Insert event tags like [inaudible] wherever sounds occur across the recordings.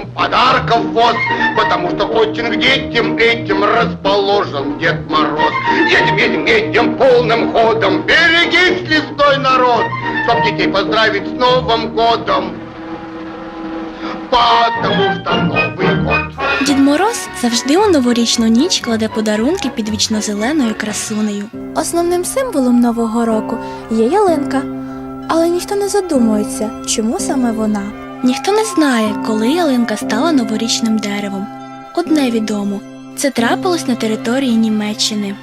везем подарков воз, потому что очень к детям этим расположен Дед Мороз. Едем, едем, едем полным ходом, берегись, лесной народ, чтоб детей поздравить с Новым годом. Потому что Новый год Дід Мороз завжди у новорічну ніч кладе подарунки під вічно-зеленою красунею. Основним символом нового року є ялинка, але ніхто не задумується, чому саме вона. Ніхто не знає, коли ялинка стала новорічним деревом. Одне відомо це трапилось на території Німеччини.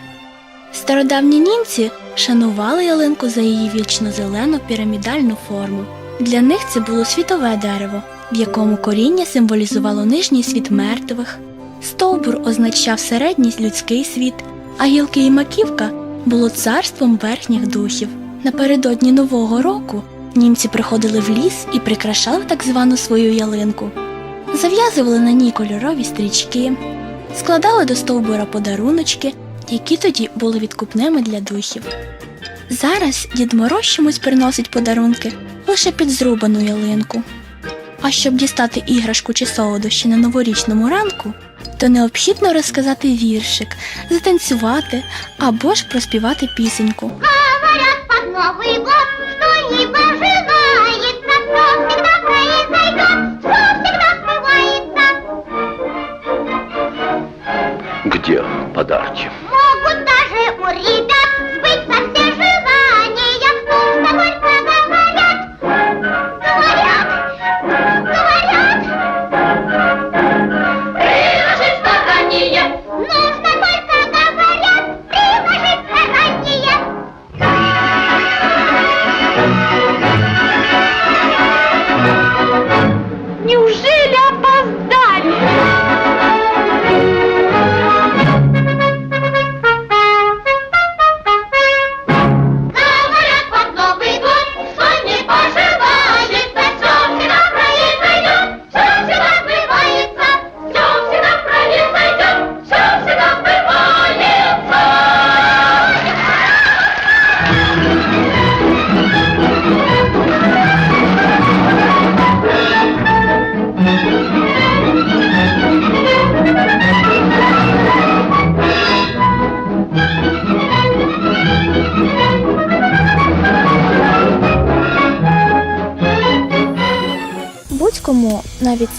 Стародавні німці шанували ялинку за її вічно-зелену пірамідальну форму. Для них це було світове дерево, в якому коріння символізувало нижній світ мертвих, стовбур означав середній людський світ, а гілки і маківка було царством верхніх духів. Напередодні Нового року німці приходили в ліс і прикрашали так звану свою ялинку. Зав'язували на ній кольорові стрічки, складали до стовбура подаруночки, які тоді були відкупними для духів. Зараз Дід Мороз чомусь приносить подарунки лише під зрубану ялинку. А щоб дістати іграшку чи солодощі на новорічному ранку, то необхідно розказати віршик, затанцювати або ж проспівати пісеньку. Говорят под Новый год, что не Подарки?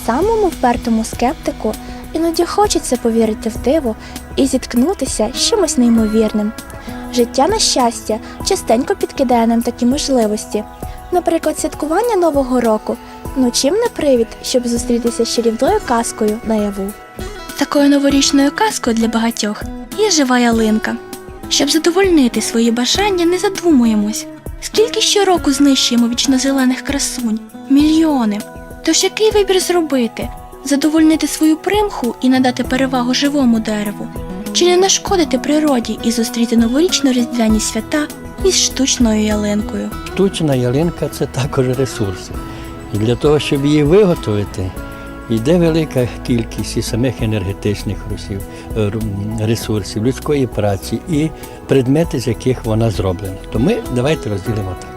Самому впертому скептику, іноді хочеться повірити в диво і зіткнутися з чимось неймовірним. Життя, на щастя, частенько підкидає нам такі можливості. Наприклад, святкування Нового року ну чим не привід, щоб зустрітися з чарівною казкою наяву. Такою новорічною казкою для багатьох є жива ялинка. Щоб задовольнити свої бажання, не задумуємось, скільки щороку знищуємо вічнозелених красунь, мільйони. Тож який вибір зробити? Задовольнити свою примху і надати перевагу живому дереву? Чи не нашкодити природі і зустріти новорічно-різдвяні свята із штучною ялинкою? Штучна ялинка це також ресурси. І для того, щоб її виготовити, йде велика кількість і самих енергетичних е, ресурсів, людської праці і предмети, з яких вона зроблена. То ми давайте розділимо так.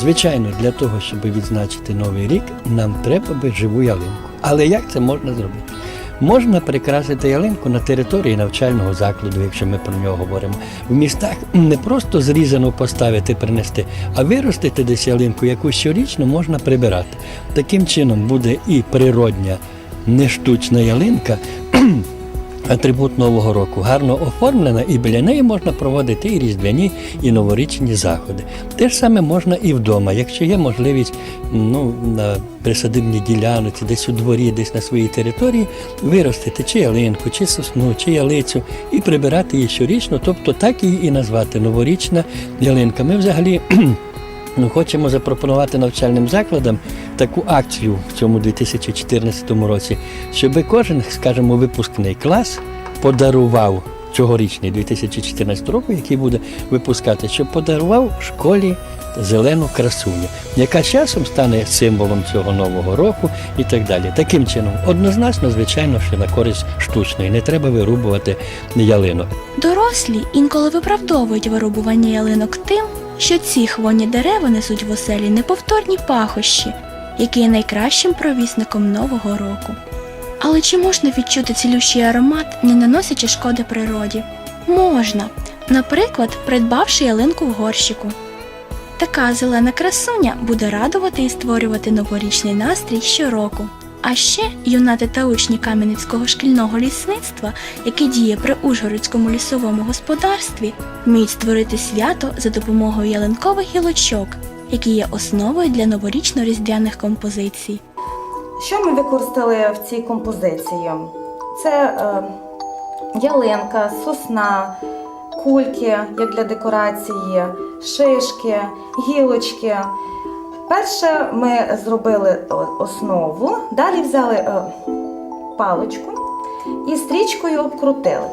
Звичайно, для того, щоб відзначити новий рік, нам треба би живу ялинку. Але як це можна зробити? Можна прикрасити ялинку на території навчального закладу, якщо ми про нього говоримо. В містах не просто зрізано поставити, принести, а виростити десь ялинку, яку щорічно можна прибирати. Таким чином буде і природня, не штучна ялинка. Атрибут Нового року гарно оформлена, і біля неї можна проводити і різдвяні, і новорічні заходи. Те ж саме можна і вдома, якщо є можливість ну, на присадибній ділянці, десь у дворі, десь на своїй території, виростити чи ялинку, чи сосну, чи ялицю і прибирати її щорічно, тобто так її і назвати новорічна ялинка. Ми взагалі [clears throat] Ну, хочемо запропонувати навчальним закладам таку акцію в цьому 2014 році, щоб кожен, скажімо, випускний клас подарував цьогорічний 2014 року, який буде випускати, щоб подарував школі зелену красуню, яка часом стане символом цього нового року і так далі. Таким чином, однозначно, звичайно, що на користь штучної, не треба вирубувати ялинок. Дорослі інколи виправдовують вирубування ялинок тим, що ці хвойні дерева несуть в оселі неповторні пахощі. який є найкращим провісником нового року. Але чи можна відчути цілющий аромат, не наносячи шкоди природі? Можна, наприклад, придбавши ялинку в горщику. Така зелена красуня буде радувати і створювати новорічний настрій щороку. А ще юнати та учні Кам'янецького шкільного лісництва, яке діє при Ужгородському лісовому господарстві, вміють створити свято за допомогою ялинкових гілочок, які є основою для новорічно-різдвяних композицій. Що ми використали в цій композиції? Це е, ялинка, сосна, кульки, як для декорації, шишки, гілочки. Перше ми зробили основу, далі взяли е, паличку і стрічкою обкрутили.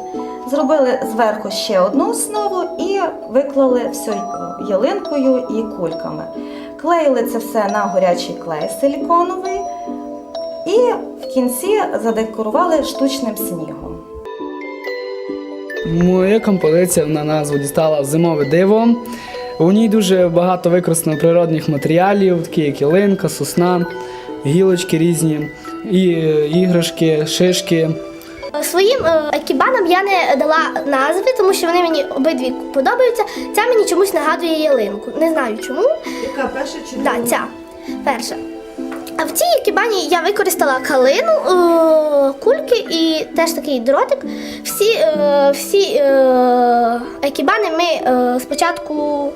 Зробили зверху ще одну основу і виклали все ялинкою і кульками. Клеїли це все на горячий клей силіконовий. І в кінці задекорували штучним снігом. Моя композиція на назву дістала зимове диво. У ній дуже багато використано природних матеріалів, такі як ялинка, сосна, гілочки різні, і е, іграшки, шишки. Своїм екібанам я не дала назви, тому що вони мені обидві подобаються. Ця мені чомусь нагадує ялинку. Не знаю чому. Яка перша чи Да, ця перша. А в цій екібані я використала калину, е, кульки і теж такий дротик. Всі, е, всі екібани ми спочатку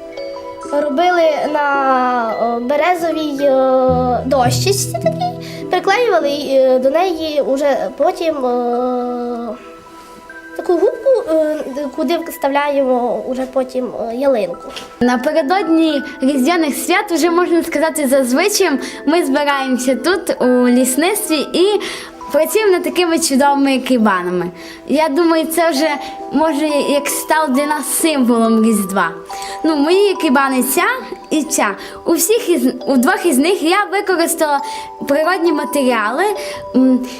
робили на е, березовій е, дощечці такій, приклеювали е, до неї уже потім таку губку, куди вставляємо уже потім ялинку. Напередодні різдвяних свят вже можна сказати зазвичай ми збираємося тут у лісництві і працюємо над такими чудовими кибанами. Я думаю, це вже може як став для нас символом Різдва. Ну, мої кибани ця і ця. У всіх із у двох із них я використала природні матеріали.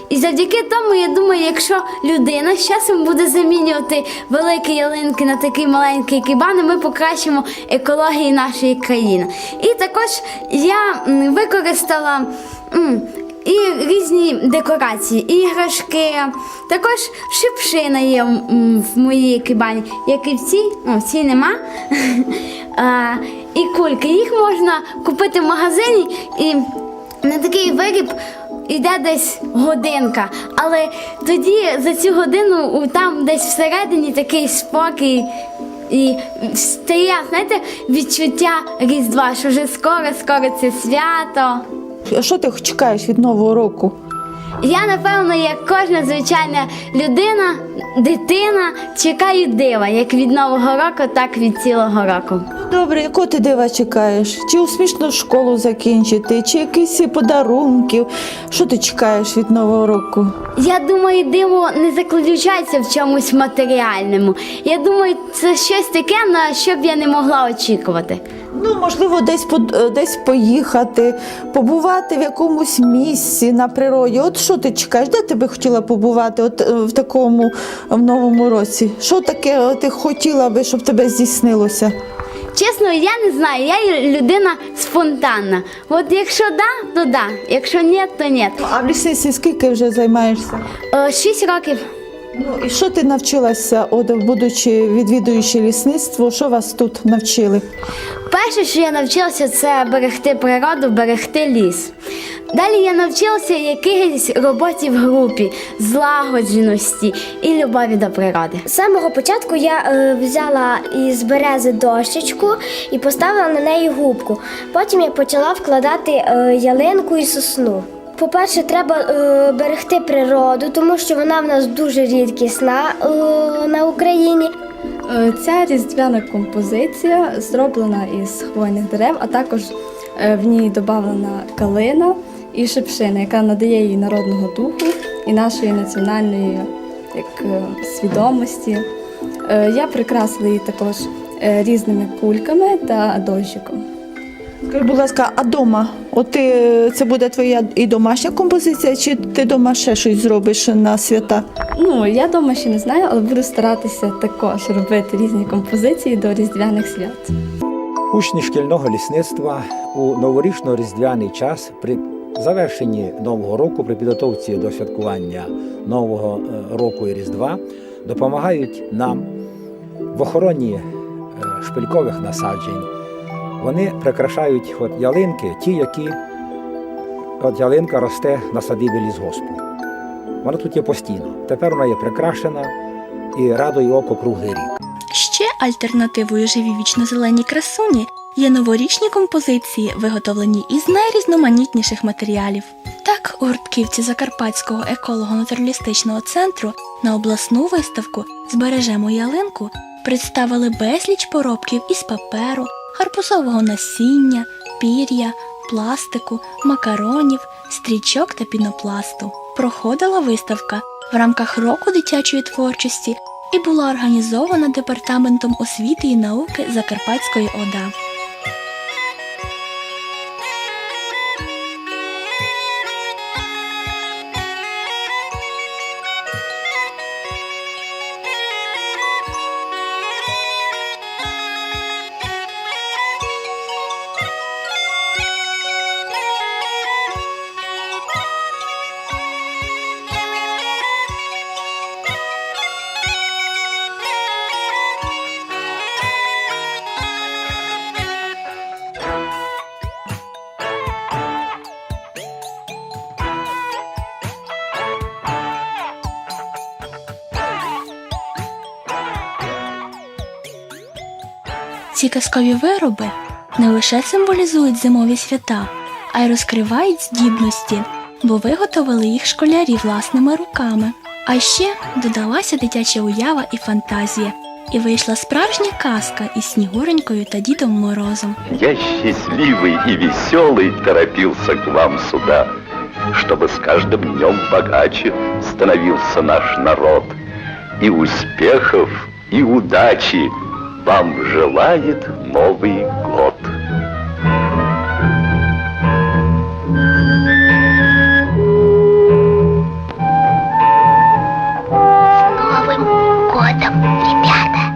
І завдяки тому, я думаю, якщо людина з часом буде замінювати великі ялинки на такі маленькі кибани, ми покращимо екологію нашої країни. І також я використала. І різні декорації, іграшки, також шипшина є в моїй кибані, як і в цій, ну, в цій нема. [laughs] А, і кульки. Їх можна купити в магазині і на такий виріб йде десь годинка. Але тоді за цю годину там десь всередині такий спокій. І стає, знаєте, відчуття Різдва, що вже скоро-скоро це свято. А що ти чекаєш від Нового року? Я, напевно, як кожна звичайна людина, дитина, чекаю дива, як від Нового року, так від цілого року. Добре, якого ти дива чекаєш? Чи успішно школу закінчити, чи якісь подарунків? Що ти чекаєш від Нового року? Я думаю, диво не заключається в чомусь матеріальному. Я думаю, це щось таке, на що б я не могла очікувати. Ну, можливо, десь е, десь поїхати, побувати в якомусь місці на природі. От що ти чекаєш? Де ти би хотіла побувати от, е, в такому в новому році? Що таке е, ти хотіла би, щоб тебе здійснилося? Чесно, я не знаю, я людина спонтанна. От якщо да, то да, якщо ні, то ні. А в лісниці скільки вже займаєшся? Шість років. Ну і що ти навчилася, от, будучи відвідуючи лісництво, що вас тут навчили? Перше, що я навчилася, це берегти природу, берегти ліс. Далі я навчилася якихось роботі в групі, злагодженості і любові до природи. З самого початку я е, взяла із берези дощечку і поставила на неї губку. Потім я почала вкладати е, ялинку і сосну. По-перше, треба е, берегти природу, тому що вона в нас дуже рідкісна е, на Україні. Е, Ця різдвяна композиція зроблена із хвойних дерев, а також е, в ній додана калина і шипшина, яка надає їй народного духу і нашої національної як, е, свідомості. Я прикрасила її також різними кульками та дощиком. Скажи, будь ласка, а дома? От ти, це буде твоя і домашня композиція, чи ти дома ще щось зробиш на свята? Ну, я дома ще не знаю, але буду старатися також робити різні композиції до різдвяних свят. Учні шкільного лісництва у новорічно-різдвяний час при завершенні Нового року при підготовці до святкування Нового е, року і Різдва допомагають нам в охороні е, шпилькових насаджень. Вони прикрашають от ялинки, ті, які от ялинка росте на садибі лісгоспу. Вона тут є постійно. Тепер вона є прикрашена і радує око круглий рік. Ще альтернативою живі вічно-зеленій красуні є новорічні композиції, виготовлені із найрізноманітніших матеріалів. Так, у гуртківці Закарпатського еколого-натуралістичного центру на обласну виставку Збережемо ялинку представили безліч поробків із паперу, гарбузового насіння, пір'я, пластику, макаронів, стрічок та пінопласту. Проходила виставка в рамках року дитячої творчості і була організована департаментом освіти і науки Закарпатської ОДА. Ці казкові вироби не лише символізують зимові свята, а й розкривають здібності, бо виготовили їх школярі власними руками. А ще додалася дитяча уява і фантазія, і вийшла справжня казка із Снігуренькою та Дідом Морозом. Я счастливый и веселый торопился к вам сюда, чтобы с каждым днем богаче становился наш народ. И успехов, и удачи вам желает Новый год. Новым годом, ребята!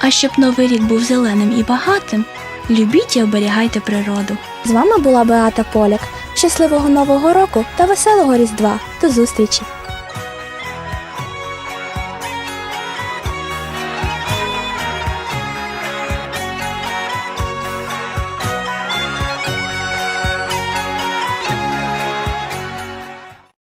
А щоб новий рік був зеленим і багатим, любіть і оберігайте природу. З вами була Беата Поляк. Щасливого нового року та веселого Різдва. До зустрічі!